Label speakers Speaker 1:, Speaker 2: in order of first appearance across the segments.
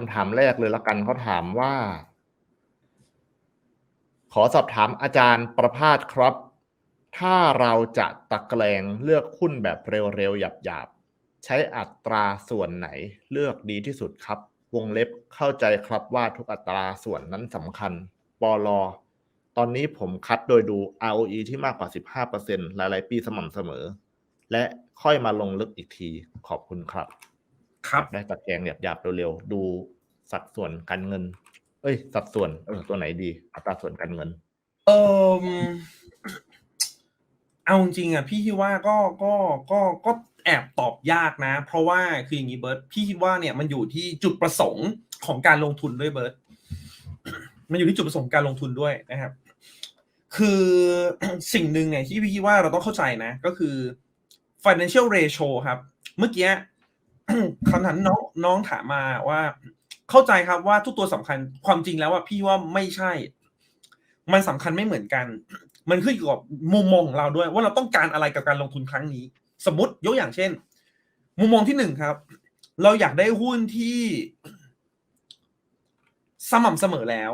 Speaker 1: คำถามแรกเลยละกันเขาถามว่า ขอสอบถามอาจารย์ประภาสครับ ถ้าเราจะตะแกรงเลือกหุ้นแบบเร็วๆ หยาบๆ ใช้อัตราส่วนไหนเลือกดีที่สุดครับ วงเล็บเข้าใจครับว่าทุกอัตราส่วนนั้นสำคัญปลอตอนนี้ผมคัดโดยดู ROE ที่มากกว่า 15%หลายๆ ปีสม่ำเสมอ และค่อยมาลงลึกอีกทีขอบคุณครับ
Speaker 2: ครับ
Speaker 1: ได้ตะแกรงหยาบๆเร็วๆดูสัดส่วนการเงิน เอ้ย สัดส่วนเออตัวไหนดี อัตราส่วนการเงิน
Speaker 2: เออเอาจริงๆอะ พี่คิดว่าก็ก็ก็ก็แอบตอบยากนะ เพราะว่าคืออย่างนี้เบิร์ตพี่คิดว่าเนี่ยมันอยู่ที่จุดประสงค์ของการลงทุนด้วยเบิร์ตมันอยู่ที่จุดประสงค์การลงทุนด้วยนะครับ คือสิ่งหนึ่งเนี่ยที่พี่คิดว่าเราต้องเข้าใจนะ ก็คือ financial ratio ครับ เมื่อกี้ คำถามน้องน้องถามมาว่า เข้าใจครับว่าทุกตัวสำคัญความจริงแล้วว่าพี่ว่าไม่ใช่ มันสำคัญไม่เหมือนกัน มันขึ้นอยู่กับมุมมองของเราด้วย ว่าเราต้องการอะไรกับการลงทุนครั้งนี้ สมมติยกอย่างเช่น มุมมองที่หนึ่งครับ เราอยากได้หุ้นที่สม่ำเสมอแล้ว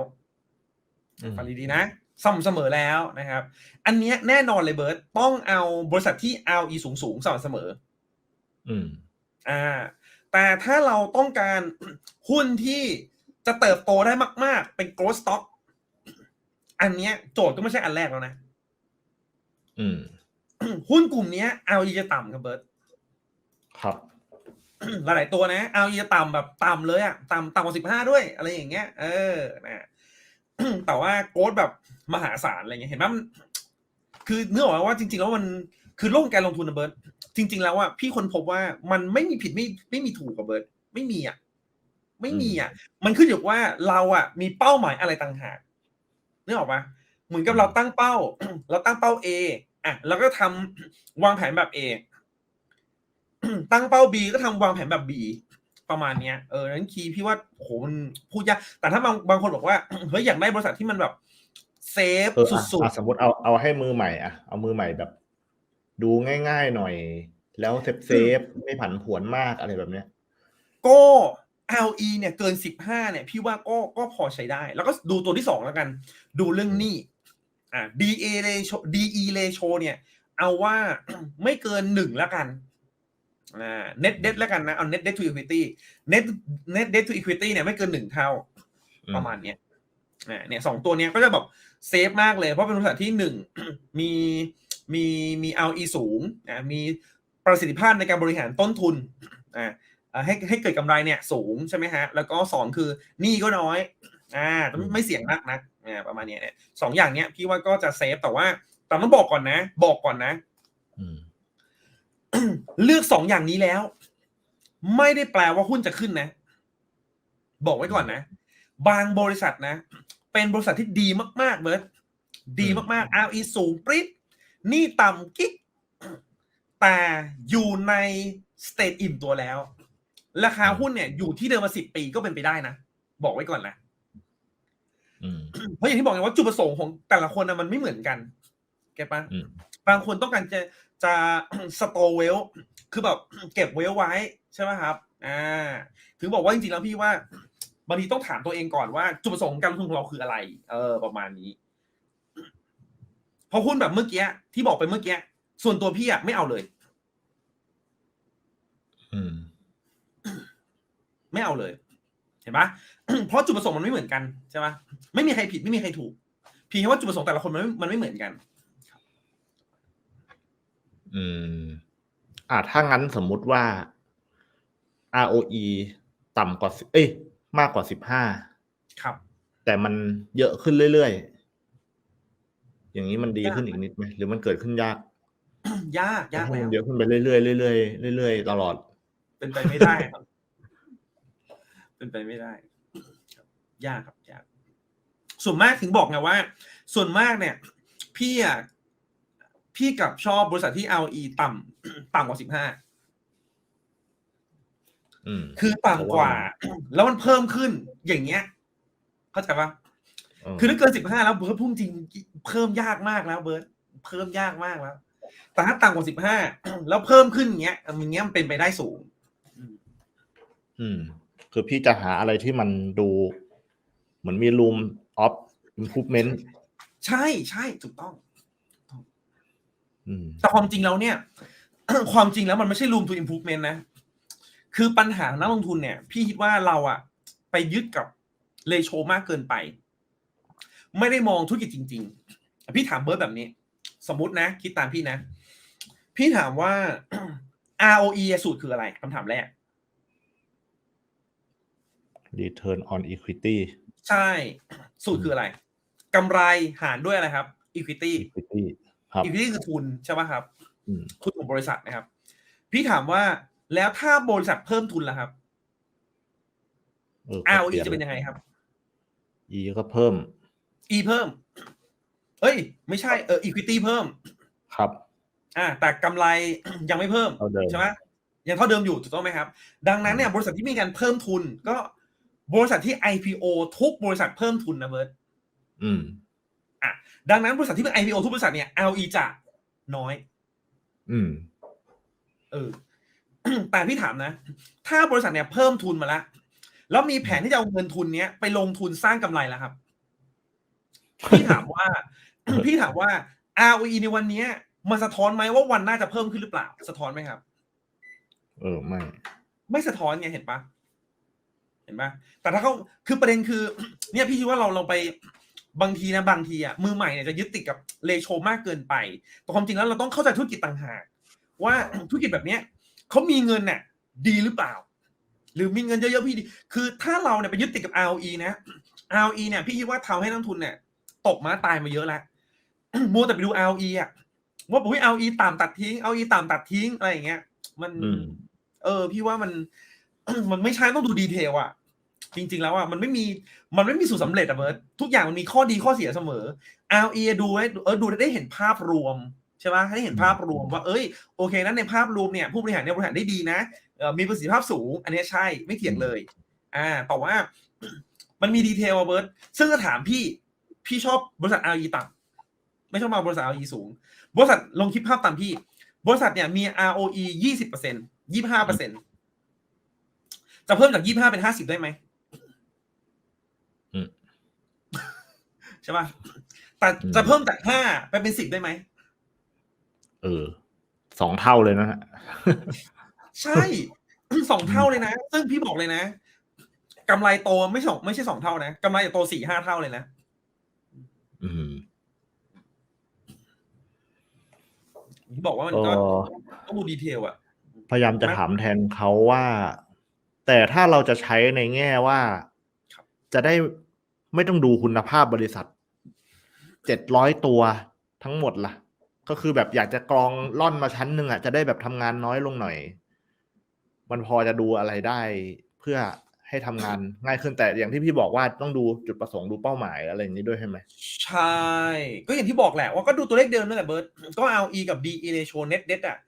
Speaker 1: อืม
Speaker 2: ฟังดีๆนะสม่ำเสมอแล้วนะครับ อันเนี้ยแน่นอนเลยเบิร์ตต้องเอาบริษัทที่ RE สูงสูงๆสม่ำเสมอ
Speaker 1: อืม
Speaker 2: อ่าแต่ถ้าเราต้องการหุ้นที่จะเติบโตได้มาก ๆ เป็น growth stock อันเนี้ยโจทย์ก็ไม่ใช่อันแรกแล้วนะ
Speaker 1: อืม
Speaker 2: หุ้นกลุ่มเนี้ย RE จะต่ำครับเบิร์ต
Speaker 1: ครับ
Speaker 2: หลายๆตัวนะ RE จะต่ำแบบต่ำเลยอะต่ำต่ำกว่าสิบห้าด้วย อะไรอย่างเงี้ย เออนะแต่ว่าโกดแบบมหาศาลอะไรเงี้ยเห็นไหมมัน คือเนื้อออกว่าจริง ๆ แล้วมัน คือโลกการลงทุนนะเบิร์ตจริง ๆ แล้วว่าพี่คนพบว่ามันไม่มีผิดไม่ไม่มีถูกกับเบิร์ตไม่มีอะไม่มีอะ มันขึ้นอยู่กับว่าเราอะ มีเป้าหมายอะไรต่างหากนึกออกปะเหมือนกับเราตั้งเป้า เราตั้งเป้า A อะแล้วก็ทำวางแผนแบบ A ตั้งเป้า B ก็ทำวางแผนแบบ B ประมาณเนี้ยเออนั้นคีย์พี่ว่าโหมันพูดยากแต่ถ้าบางบางคนบอกว่าเฮ้ยอยากได้บริษัทที่มันแบบเซฟ
Speaker 1: เอออะ
Speaker 2: สุด
Speaker 1: อะสมมติเอาเอาให้มือใหม่อะเอามือใหม่แบบ ดูง่าย ๆ หน่อย แล้วเซฟเซฟไม่ผันผวนมากอะไรแบบเนี้ย
Speaker 2: ๆก็ LE เนี่ยเกินสิบห้าเนี่ย พี่ว่าก็ก็พอใช้ได้ แล้วก็ดูตัวที่สองแล้วกัน ดูเรื่องหนี้อ่า DA ratio DE ratio เนี่ย เอาว่าไม่เกินหนึ่งแล้วกันอ่า net debt แล้วกันนะเอา net debt to equity net net debt to equity เนี่ยไม่เกินหนึ่งเท่า
Speaker 1: อืม
Speaker 2: ประมาณเนี้ยอ่าเนี่ยสองตัวเนี้ยก็จะแบบเซฟมากเลยเพราะเป็นบริษัทที่หนึ่งมี มีมี RE สูงอ่ามีประสิทธิภาพในการบริหารต้นทุนอ่าอ่าให้ให้เกิดกำไรเนี่ยสูงใช่ไหมฮะ แล้วก็สองคือหนี้ก็น้อยอ่าแต่ไม่ไม่เสี่ยงนักนะอ่าประมาณเนี้ยเนี่ยสองอย่างเนี้ยพี่ว่าก็จะเซฟแต่ว่าแต่ต้องบอกก่อนนะ บอกก่อนนะ
Speaker 1: อืม
Speaker 2: เลือกสองอย่างนี้แล้ว ไม่ได้แปลว่าหุ้นจะขึ้นนะ บอกไว้ก่อนนะ บางบริษัทนะ เป็นบริษัทที่ดีมากๆเบิร์ตดีมากๆ RE สูงปริ๊ดห นี่ต่ำกิ๊ก แต่อยู่ในสเตจอิ่มตัวแล้ว ราคาหุ้นเนี่ย อยู่ที่เดิมมาสิบปีก็เป็นไปได้นะ บอกไว้ก่อนนะ
Speaker 1: อืม
Speaker 2: เพราะอย่างที่บอกไงว่าจุดประสงค์ของแต่ละคนนะมันไม่เหมือนกัน แกปะ
Speaker 1: อืม
Speaker 2: บางคนต้องการจะจะสโตเวลคือแบบเก็บเวลไว้ใช่ไหมครับ อ่า ถึงบอกว่าจริงๆแล้วพี่ว่าบางทีต้องถามตัวเองก่อนว่าจุดประสงค์ของการลงทุนของเราคืออะไร เออ ประมาณนี้เพอหุ้นแบบเมื่อกี้ที่บอกไปเมื่อกี้ส่วนตัวพี่อะไม่เอาเลย
Speaker 1: อืม
Speaker 2: ไม่เอาเลย เห็นปะเพราะจุดประสงค์มันไม่เหมือนกันใช่ปะไม่มีใครผิดไม่มีใครถูกเพียงแค่ว่าจุดประสงค์แต่ละคนมันไม่มันไม่เหมือนกัน
Speaker 1: อืม อ่าถ้างั้นสมมุติว่า ROE ต่ำกว่า10เอ้ย มากกว่าสิบห้า
Speaker 2: ครับ
Speaker 1: แต่มันเยอะขึ้นเรื่อยๆ อย่างนี้มันดีขึ้นอีกนิดไหมหรือมันเกิดขึ้นยาก
Speaker 2: ยากยาก
Speaker 1: ให้
Speaker 2: แล้
Speaker 1: มัน
Speaker 2: ว
Speaker 1: เยอะขึ้นไปเรื่อยๆเรื่อยๆเรื่อยๆตลอด
Speaker 2: เป็นไปไม่ได้ครับ เป็นไปไม่ได้ครับยากครับยากส่วนมากถึงบอกไงว่า ส่วนมากเนี่ย พี่อะพี่กลับชอบบริษัทที่ LE ต่ำต่ำกว่าสิบห้า
Speaker 1: อืม
Speaker 2: คือต่ำกว่า แล้วมันเพิ่มขึ้นอย่างเงี้ย เข้าใจปะ
Speaker 1: เคื
Speaker 2: อถ้าเกินสิบห้าแล้วเบิร์ดพุ่งจริงเพิ่มยากมากแล้วเบิร์ดเพิ่มยากมากแล้ว แต่ถ้าต่ำกว่าสิบห้าแล้วเพิ่มขึ้นอย่างเงี้ยอย่างเงี้ยมันเป็นไปได้สูง
Speaker 1: อืม คือพี่จะหาอะไรที่มันดู เหมือนมี room of improvement
Speaker 2: ใช่ใช่ถูกต้อง
Speaker 1: อืม
Speaker 2: แต่ความจริงแล้วเนี่ย ความจริงแล้วมันไม่ใช่ room to improvement นะ คือปัญหาของนักลงทุนเนี่ย พี่คิดว่าเราอะไปยึดกับเลโชมากเกินไป ไม่ได้มองธุรกิจจริง ๆ พี่ถามเบิร์ดแบบนี้ สมมตินะ คิดตามพี่นะ พี่ถามว่า ROE สูตรคืออะไรคำถามแรก
Speaker 1: return on equity
Speaker 2: ใช่ สูตรคืออะไรกำไรหารด้วยอะไรครับ equity
Speaker 1: equity ครับ
Speaker 2: equity คือทุนใช่ไหมครับ
Speaker 1: อืม
Speaker 2: ทุนของบริษัทนะครับ พี่ถามว่าแล้วถ้าบริษัทเพิ่มทุนล่ะครับ
Speaker 1: เออ
Speaker 2: ROE จะเป็นยังไงครับ
Speaker 1: E ก็เพิ่ม
Speaker 2: E เพิ่ม เอ้ย ไม่ใช่เออ equity เพิ่ม
Speaker 1: ครับ
Speaker 2: อ่า แต่กำไรยังไม่เพิ่ม
Speaker 1: เท่าเดิม
Speaker 2: ใช่ไหมยังเท่าเดิมอยู่ถูกต้องไหมครับ ดังนั้นเนี่ยบริษัทที่มีการเพิ่มทุน ก็บริษัทที่ IPO ทุกบริษัทเพิ่มทุนนะเบิร์ต
Speaker 1: อืม
Speaker 2: ดังนั้นบริษัทที่เป็น IPO ทุกบริษัทเนี่ย ROE จะน้อย
Speaker 1: อืม
Speaker 2: เออ แต่พี่ถามนะ ถ้าบริษัทเนี่ยเพิ่มทุนมาแล้ว แล้วมีแผนที่จะเอาเงินทุนเนี้ยไปลงทุนสร้างกำไรแล้วครับ พี่ถามว่า พี่ถามว่า ROE ในวันเนี้ยมันสะท้อนไหมว่าวันหน้าจะเพิ่มขึ้นหรือเปล่า สะท้อนไหมครับ
Speaker 1: เออไม่
Speaker 2: ไม่สะท้อนไงเห็นปะเห็นปะแต่ถ้าเขาคือประเด็นคือ เนี่ยพี่คิดว่าเราเราไปบางทีนะบางทีอะมือใหม่เนี่ยจะยึดติดกับเลโชมากเกินไปแต่ความจริงแล้วเราต้องเข้าใจธุรกิจต่างหากว่าธุรกิจแบบเนี้ยเขามีเงินน่ะดีหรือเปล่า หรือมีเงินเยอะๆพี่ดีคือถ้าเราเนี่ยไปยึดติดกับ ROE นะ ROE เนี่ยพี่คิดว่าทำให้นักลงทุนเนี่ย ตกมาตายมาเยอะแล้วมัวแต่ไปดู ROE อะว่าอุ้ย ROE ต่ำตัดทิ้ง ROE ต่ำตัดทิ้งอะไรอย่างเงี้ย มัน
Speaker 1: อืม
Speaker 2: เออ พี่ว่ามัน มันไม่ใช่ต้องดูดีเทลอะจริง ๆ แล้วอะมันไม่มีมันไม่มีสูตรสำเร็จอะเบิร์ตทุกอย่างมันมีข้อดีข้อเสียเสมอ RE ดูให้เออดูได้เห็นภาพรวมใช่ไหมให้เห็นภาพรวมว่าเอ้ยโอเคนั้นในภาพรวมเนี่ยผู้บริหารเนี่ยบริหารได้ดีนะเออมีประสิทธิภาพสูง อันเนี้ยใช่ไม่เถียงเลย อ่าแต่ว่ามันมีดีเทลอะเบิร์ตซึ่งก็ถามพี่ พี่ชอบบริษัท RE ต่ำไม่ชอบมาบริษัท RE สูง บริษัทลองคิดภาพตามพี่ บริษัทเนี่ยมี ROE ยี่สิบเปอร์เซ็นยี่ห้าเปอร์เซ็นจะเพิ่มจากยี่ห้าเป็นห้าสิบได้ไหม
Speaker 1: อืม
Speaker 2: ใช่ป่ะแต่จะเพิ่มจากห้าไปเป็นสิบได้ไหม
Speaker 1: เออสองเท่าเลยนะฮะ
Speaker 2: ใช่สองเท่าเลยนะ ซึ่งพี่บอกเลยนะกำไรโตไม่สองไม่ใช่สองเท่านะกำไรจะโตสี่ห้าเท่าเลยนะ
Speaker 1: อืม
Speaker 2: ที่บอกว่ามัน
Speaker 1: เอ
Speaker 2: ก็
Speaker 1: อ
Speaker 2: ต้องดูดีเทลอะ
Speaker 1: พยายามจะถามแทนเขาว่า แต่ถ้าเราจะใช้ในแง่ว่า
Speaker 2: ครับ
Speaker 1: จะได้ไม่ต้องดูคุณภาพบริษัทเจ็ดร้อยตัวทั้งหมดล่ะ ก็คือแบบอยากจะกรองล่อนมาชั้นหนึ่งอะจะได้แบบทำงานน้อยลงหน่อย มันพอจะดูอะไรได้เพื่อ ให้ทำงานง่ายขึ้นแต่อย่างที่พี่บอกว่าต้องดูจุดประสงค์ดูเป้าหมายอะไรอย่างนี้ด้วยใช่ไหม
Speaker 2: ใช่ ก็อย่างที่บอกแหละว่าก็ดูตัวเลขเดิมนั่นแหละเบิร์ตก็เอา E กับ D E ratio net debt อะ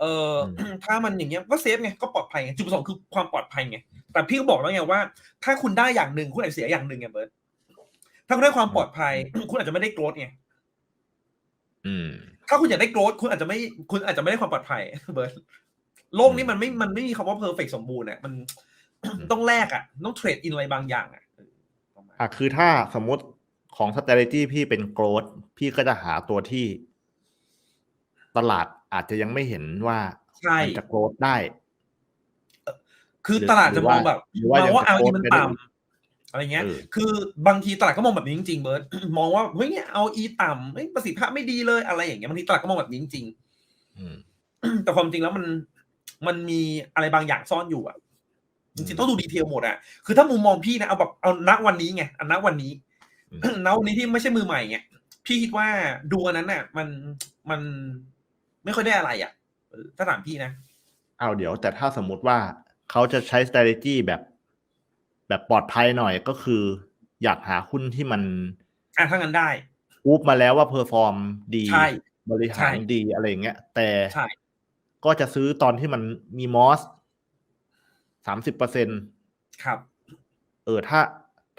Speaker 2: เอออถ้ามันอย่างเงี้ยก็เซฟไงก็ปลอดภัยไงจุดประสงค์คือความปลอดภัยไงแต่พี่ก็บอกแล้วไงว่า ถ้าคุณได้อย่างหนึ่งคุณอาจจะเสียอย่างหนึ่งไงเบิร์ตถ้าคุณได้ความปลอดภัย คุณอาจจะไม่ได้โกรธไง
Speaker 1: อืม
Speaker 2: ถ้าคุณอยากได้โกรธคุณอาจจะไม่คุณอาจจะไม่ได้ความปลอดภัยเบิร์ตโลกนี้มันไม่มันไม่มีคำว่าเพอร์เฟกสมบูรณ์อะมัน ต้องแลกอะ ต้องเทรดอินอะไรบางอย่างอะเออประมาณ
Speaker 1: อะคือถ้าสมมติของ strategy พี่เป็น growth พี่ก็จะหาตัวที่ ตลาดอาจจะยังไม่เห็นว่า
Speaker 2: ใช่
Speaker 1: มันจะ growth ได้
Speaker 2: คือ
Speaker 1: หรือ
Speaker 2: ตลาดจะมองแบบ
Speaker 1: หรือว่าม
Speaker 2: องว่า
Speaker 1: ยัง
Speaker 2: เอา
Speaker 1: จะ
Speaker 2: อีมัน
Speaker 1: โพสต์ไม่ได้
Speaker 2: ต่ำอะไรเงี้ย
Speaker 1: เออ
Speaker 2: คือบางทีตลาดก็มองแบบนี้จริงๆเบิร์ตมองว่าเฮ้ยเนี่ยเอาอีต่ำเฮ้ยประสิทธิภาพไม่ดีเลยอะไรอย่างเงี้ยบางทีตลาดก็มองแบบนี้จริง
Speaker 1: อืม
Speaker 2: ๆแต่ความจริงแล้วมันมันมีอะไรบางอย่างซ่อนอยู่อะ จริงๆต้องดูดีเทลหมดอะคือถ้ามุมมองพี่นะเอาแบบเอาณวันนี้ไงเอาณวันนี้
Speaker 1: อืม
Speaker 2: ณวันนี้ที่ไม่ใช่มือใหม่ไงพี่คิดว่าดูอันนั้นน่ะ มันมันไม่ค่อยได้อะไรอะเออถ้าถามพี่นะ
Speaker 1: เอาเดี๋ยว แต่ถ้าสมมุติว่าเขาจะใช้ strategy แบบแบบปลอดภัยหน่อยก็คือ อยากหาหุ้นที่มัน
Speaker 2: อะถ้างั้นได้
Speaker 1: อูปมาแล้วว่าเพอร์ฟอร์มดี
Speaker 2: ใช่
Speaker 1: บริ
Speaker 2: ใช่
Speaker 1: หารดีอะไรอย่างเงี้ย แต่
Speaker 2: ใช่
Speaker 1: ก็จะซื้อตอนที่มันมีมอส สามสิบเปอร์เซ็น
Speaker 2: ครับ
Speaker 1: เออถ้า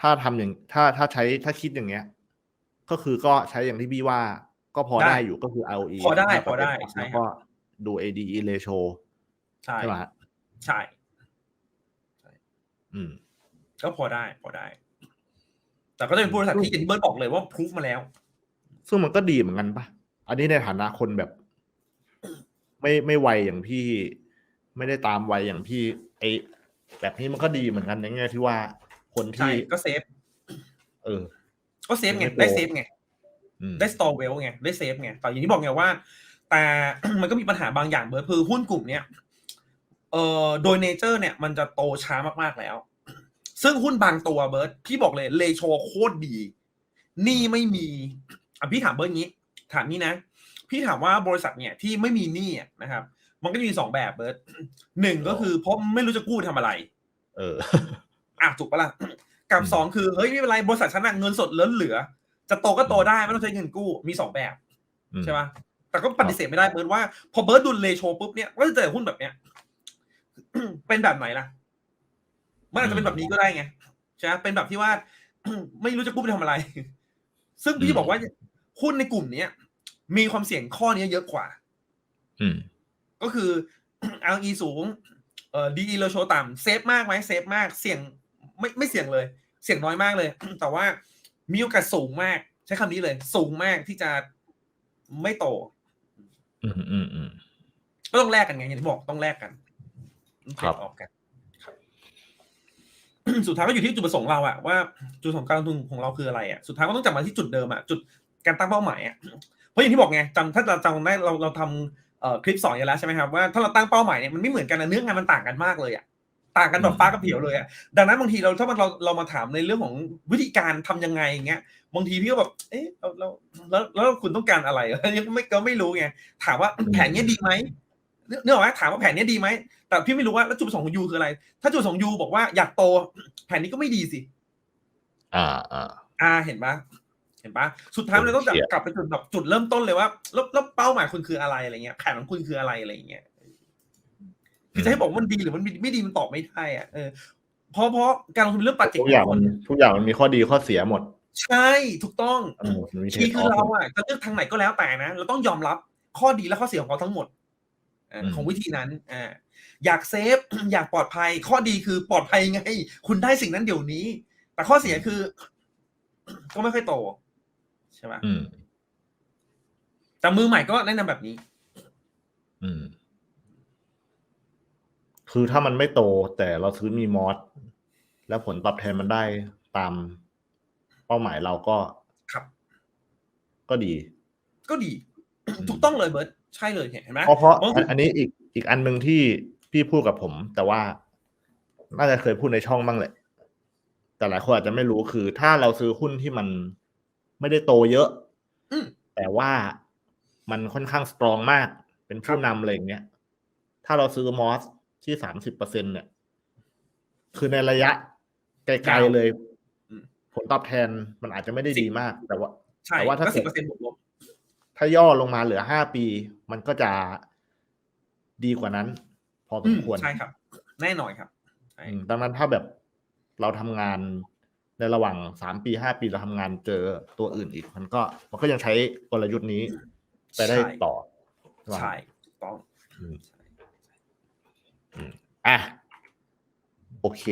Speaker 1: ถ้าทำอย่างถ้าถ้าใช้ถ้าคิดอย่างเงี้ย ก็คือก็ใช้อย่างที่พี่ว่า ก็พอ
Speaker 2: ได้
Speaker 1: ได้อยู่ก็คือ ROE
Speaker 2: พอได้
Speaker 1: 15%
Speaker 2: พอได้ใช่
Speaker 1: แล้ว
Speaker 2: ครับ
Speaker 1: ก็ดู ADE ratio
Speaker 2: ใช่
Speaker 1: ใช่ไหมฮะ
Speaker 2: ใช่
Speaker 1: อืม
Speaker 2: ก็พอได้พอได้ แต่ก็จะเป็นบริษัทที่อย่างที่เบิร์ดบอกเลยว่าพรูฟมาแล้ว
Speaker 1: ซึ่งมันก็ดีเหมือนกันปะอันนี้ในฐานะคนแบบ ไม่ไม่ไวอย่างพี่ ไม่ได้ตามไวอย่างพี่ ไอแบบนี้มันก็ดีเหมือนกันในแง่ที่ว่าคน
Speaker 2: ใช่
Speaker 1: ที่
Speaker 2: ก็เซฟ
Speaker 1: เออ
Speaker 2: ก็เซฟไง
Speaker 1: ไม่โต
Speaker 2: ได้เซฟไง
Speaker 1: อืม
Speaker 2: ได้สตอร์เวลไงได้เซฟไงแต่อย่างที่บอกไงว่า แต่มันก็มีปัญหาบางอย่างเบิร์ดคือหุ้นกลุ่มเนี้ยเอ่อโดยเนเจอร์เนี่ยมันจะโตช้ามากๆแล้ว ซึ่งหุ้นบางตัวเบิร์ดพี่บอกเลยเลโชโคตรดีหนี่ไม่มีอะพี่ถามเบิร์ดงี้ ถามนี้นะ พี่ถามว่าบริษัทเนี่ยที่ไม่มีหนี้อะนะครับ มันก็จะมีสองแบบเบิร์ดหนึ่งก็คือเพราะไม่รู้จะกู้ทำอะไร
Speaker 1: เออ
Speaker 2: อะถูกปะล่ะกับ
Speaker 1: อืม
Speaker 2: สองคือเฮ้ยไม่เป็นไรบริษัทฉันน่ะเงินสดเหลือเหลือ จะโตก็โตได้ไม่ต้องใช้เงินกู้มีสองแบบ
Speaker 1: อืม
Speaker 2: ใช่ปะแต่ก็ปฏิเสธไม่ได้เบิร์ดว่าพอเบิร์ดดูเลโชปุ๊บเนี่ยก็จะเจอหุ้นแบบเนี้ยเป็นแบบไหนล่ะ มันอาจจะเป็นแบบนี้ก็ได้ไงใช่ไหมเป็นแบบที่ว่าไม่รู้จะกู้ไปทำอะไร ซึ่งพี่บอกว่าหุ้นในกลุ่มเนี้ย มีความเสี่ยงข้อนี้เยอะกว่า
Speaker 1: อืม
Speaker 2: ก็คือ RE สูงเอ่อ DE ratio ต่ำเซฟมากไหมเซฟมากเสี่ยงไม่ไม่เสี่ยงเลย เสี่ยงน้อยมากเลย แต่ว่ามีโอกาสสูงมาก ใช้คำนี้เลย สูงมากที่จะไม่โต
Speaker 1: อืมอืมอืม
Speaker 2: ก็ต้องแลกกันไงอย่างที่บอกต้องแลกกันต้อง
Speaker 1: ครับ
Speaker 2: trade off กันครับสุดท้ายก็อยู่ที่จุดประสงค์เราอะว่าจุดประสงค์การลงทุนของเราคืออะไรอะสุดท้ายก็ต้องกลับมาที่จุดเดิมอะจุดการตั้งเป้าหมายอะเพราะอย่างที่บอกไงจำถ้าเราจำได้เราเราทำเอ่อ คลิปสอนกันแล้วใช่ไหมครับว่าถ้าเราตั้งเป้าหมายเนี่ยมันไม่เหมือนกันนะเนื้องานมันต่างกันมากเลยอะต่างกันแบบฟ้ากับเผียวเลยอะดังนั้นบางทีเราถ้ามันเราเรามาถามในเรื่องของวิธีการทำยังไงอย่างเงี้ยบางทีพี่ก็แบบเอ๊ะเราเราแล้วแล้วคุณต้องการอะไรยังไม่ก็ไม่รู้ไงถามว่าแผนเนี้ยดีไหมเนื้อเนื้อออกไหมถามว่าแผนเนี้ยดีไหม แต่พี่ไม่รู้ว่าแล้วจุดประสงค์ของยูคืออะไร ถ้าจุดประสงค์ยูบอกว่าอยากโต แผนนี้ก็ไม่ดีสิ
Speaker 1: อ่าอ่า
Speaker 2: อ่าเห็นปะ เห็นปะสุดท้ายเราต้อง
Speaker 1: เชี่ย
Speaker 2: กลับไปจุดแบบจุดเริ่มต้นเลยว่าแล้วแล้วเป้าหมายคุณคืออะไรอะไรเงี้ยแผนของคุณคืออะไรอะไรเงี้ยคือจะให้บอกว่ามันดีหรือมันไม่ดีมันตอบไม่ได้อะเออเพราะเพราะการลงทุนเป็นเรื่องปัจเจก
Speaker 1: ทุกอย่างมันทุกอย่างมันมีข้อดีข้อเสียหมด
Speaker 2: ใช่ถูกต้อง
Speaker 1: เออมันมีเท
Speaker 2: คี
Speaker 1: ค
Speaker 2: ย์คือ
Speaker 1: ออ
Speaker 2: เรา
Speaker 1: ฟ
Speaker 2: อะจะเลือกทางไหนก็แล้วแต่นะเราต้องยอมรับข้อดีและข้อเสียของเขาทั้งหมดอ่า
Speaker 1: อืม
Speaker 2: ของวิธีนั้นอ่าอยากเซฟอยากปลอดภัย ข้อดีคือปลอดภัยไง คุณได้สิ่งนั้นเดี๋ยวนี้ แต่ข้อเสียคือ ก็ไม่ค่อยโตใช่ไหม
Speaker 1: อืม
Speaker 2: แต่มือใหม่ก็แนะนำแบบนี้
Speaker 1: อืม คือถ้ามันไม่โตแต่เราซื้อมีมอสแล้วผลตอบแทนมันได้ตามเป้าหมายเราก็
Speaker 2: ครับ
Speaker 1: ก็ดี
Speaker 2: ก็ดี
Speaker 1: อืม
Speaker 2: ถูกต้องเลยเบิร์ตใช่เลยเห็นไหม
Speaker 1: เพราะเพราะ
Speaker 2: บาง
Speaker 1: อันอันนี้อีกอีกอันหนึ่งที่พี่พูดกับผม แต่ว่าน่าจะเคยพูดในช่องบ้างแหละแต่หลายคนอาจจะไม่รู้คือ ถ้าเราซื้อหุ้นที่มัน ไม่ได้โตเยอะ
Speaker 2: อืม
Speaker 1: แต่ว่ามันค่อนข้างสตรองมาก เป็นผู้นำอะไรอย่างเงี้ย ถ้าเราซื้อมอสที่สามสิบเปอร์เซ็นเนี่ย คือในระยะไกลๆเลย
Speaker 2: อืม
Speaker 1: ผลตอบแทนมันอาจจะไม่ได้ดีมาก แต่ว่า
Speaker 2: ใช่
Speaker 1: แต่ว่าถ้า
Speaker 2: ก็สิบ
Speaker 1: เกิ
Speaker 2: เปอร์เซ็น
Speaker 1: ด
Speaker 2: ต์บวกลบ
Speaker 1: ถ้าย่อลงมาเหลือห้าปี มันก็จะดีกว่านั้น พอส
Speaker 2: อื
Speaker 1: ม
Speaker 2: ม
Speaker 1: ควร
Speaker 2: ใช่ครับ แน่นอนครับใช่
Speaker 1: อืมดังนั้นถ้าแบบเราทำงาน ในระหว่างสามปีห้าปีเราทำงานเจอตัวอื่นอีก มันก็มันก็ยังใช้กลยุทธ์นี้ไปได้
Speaker 2: ใช่
Speaker 1: ต่อใช่ปะ
Speaker 2: ใช่ถูกต้อง
Speaker 1: อืมอะโอเค